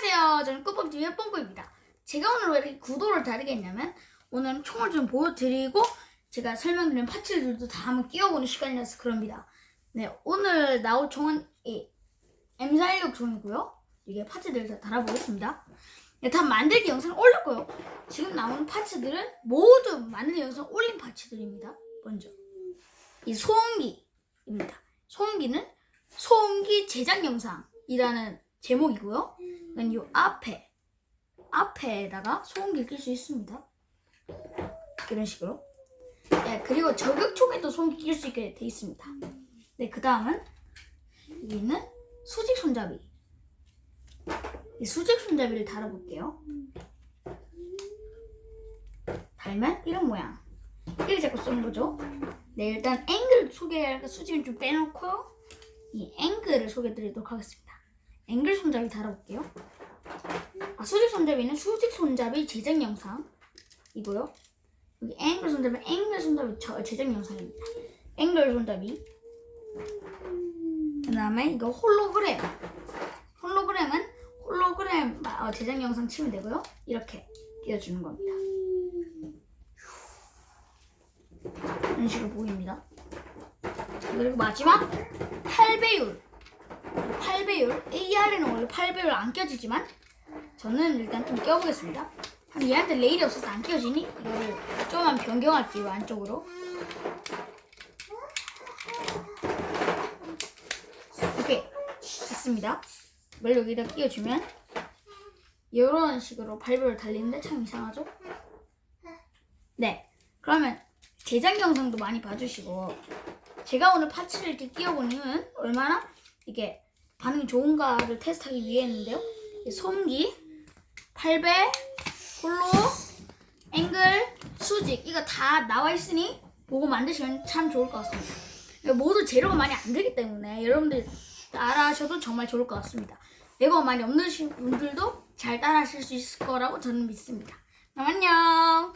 안녕하세요. 저는 꽃밥TV의 뽕꼬입니다. 제가 오늘 왜 이렇게 구도를 다르게 했냐면 오늘은 총을 좀 보여드리고 제가 설명드린 파츠들도 다 한번 끼워보는 시간이라서 그럽니다. 네, 오늘 나올 총은 이 M416 총이고요. 이게 파츠들을 다 달아보겠습니다. 네, 다 만들기 영상 올렸고요. 지금 나오는 파츠들은 모두 만들기 영상 올린 파츠들입니다. 먼저 이 소음기입니다. 소음기는 소음기 제작 영상이라는 제목이고요. 그건 요 앞에 앞에다가 소음기를 낄 수 있습니다. 이런 식으로. 네, 그리고 저격총에도 소음기 낄 수 있게 돼 있습니다. 네, 그 다음은 여기는 수직 손잡이. 이 수직 손잡이를 달아볼게요. 달면 이런 모양. 이렇게 자꾸 쓰는 거죠. 네, 일단 앵글 소개할까 수직은 좀 빼놓고요. 이 앵글을 소개해드리도록 하겠습니다. 앵글 손잡이 달아볼게요. 아, 수직 손잡이는 수직 손잡이 제작 영상이고요. 여기 앵글 손잡이, 앵글 손잡이 저- 제작 영상입니다. 앵글 손잡이. 그 다음에 이거 홀로그램. 홀로그램은 홀로그램 어, 제작 영상 치면 되고요. 이렇게 띄워주는 겁니다. 이런 식으로 보입니다. 그리고 마지막 8배율 8배율? AR에는 원래 8배율 안 껴지지만 저는 일단 좀 껴보겠습니다. 한 얘한테 레일이 없어서 안 껴지니? 이거를 좀만 변경할게요 안쪽으로. 오케이. 됐습니다. 이걸 여기다 끼워주면 이런 식으로 8배율 달리는데 참 이상하죠? 네. 그러면 제작 영상도 많이 봐주시고 제가 오늘 파츠를 이렇게 끼워본 이유는 얼마나 이게 반응이 좋은가를 테스트하기 위해였는데요. 이 소음기, 8배, 홀로, 앵글, 수직 이거 다 나와 있으니 보고 만드시면 참 좋을 것 같습니다. 모두 재료가 많이 안 들기 때문에 여러분들 따라 하셔도 정말 좋을 것 같습니다. 레고가 많이 없는 분들도 잘 따라 하실 수 있을 거라고 저는 믿습니다. 그럼 안녕!